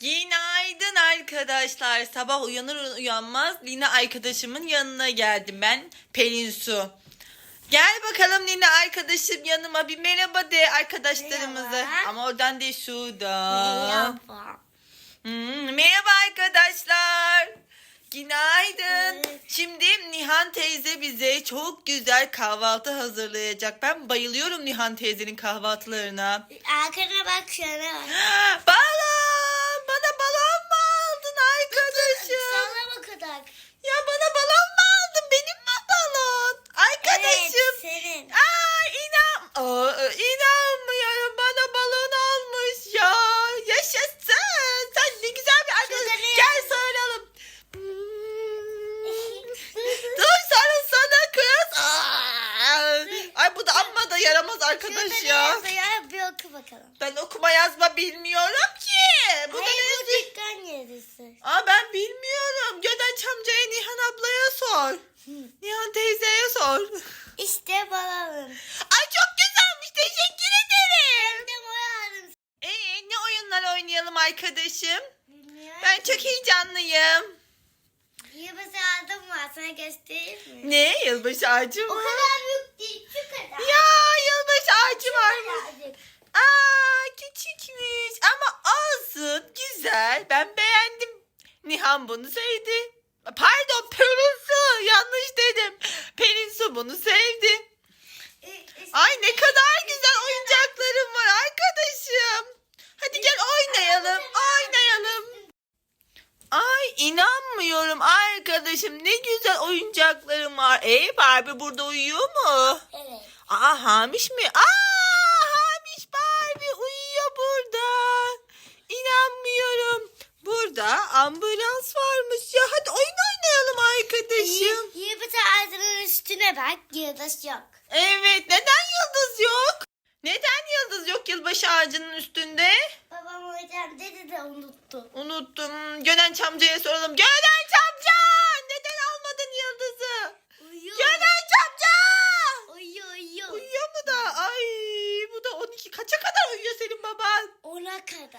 Günaydın arkadaşlar. Sabah uyanır uyanmaz Lina arkadaşımın yanına geldim ben. Pelin Su. Gel bakalım Lina arkadaşım yanıma bir merhaba de arkadaşlarımıza. Merhaba. Ama oradan değil şurada. Merhaba. Hmm, merhaba arkadaşlar. Günaydın. Evet. Şimdi Nihan teyze bize çok güzel kahvaltı hazırlayacak. Ben bayılıyorum Nihan teyzenin kahvaltılarına. Arkana bak şuna bak. Bana balon mu aldın arkadaşım? Sana bak kadar. Ya bana balon mu aldın? Benim mi balon? Arkadaşım. Evet senin. Aa inan. Aa, inanmıyorum. Bana balon almış ya. Yaşasın. Sen ne güzel bir arkadaş. Ne Gel sarılalım. Hmm. Dur sarıl sana kız. Aa. Ay bu da amma da yaramaz arkadaş ne ya. yazıyor? Bir oku bakalım. Ben okuma yazma bilmiyorum ki. Bu da Hayır ne bu yazıyor? dükkan yerisi. Aa ben bilmiyorum. Göden amcaya Nihan ablaya sor. Nihan teyzeye sor. İşte balonum. Ay çok güzelmiş. Teşekkür ederim. Hem de boyarım. Ee, ne oyunlar oynayalım arkadaşım? Bilmiyorum. Ben çok heyecanlıyım. Yılbaşı aldım var sana göstereyim mi? Ne? Yılbaşı ağacı O mı? kadar büyük değil şu kadar. Ya yılbaşı ağacı var mı? Aa küçükmüş ama olsun güzel. Ben beğendim. Nihan bunu sevdi. Pardon Pelin Su yanlış dedim. Pelin Su bunu sevdi. Ee, işte- Ay ne kadar güzel oyuncaklarım var arkadaşım. Hadi gel oynayalım, oynayalım. Ay inanmıyorum arkadaşım ne güzel oyuncaklarım var. Ey Barbie burada uyuyor mu? Evet. Aa Hamiş mi? Aa Hamiş Barbie uyuyor burada. İnanmıyorum. Burada ambulans varmış ya. Hadi oyun oynayalım arkadaşım. Y- Yılbaşı ağacının üstüne bak. Yıldız yok. Evet neden yıldız yok? Neden yıldız yok yılbaşı ağacının üstünde? ama hocam dedi de unuttum. Unuttum. Gönenç amcaya soralım. Gönenç amca! Neden almadın yıldızı? Uyuyor. Gönenç amca! Uyuyor uyuyor. Uyuyor mu da? Ay bu da 12. Kaça kadar uyuyor senin baban? Ona kadar.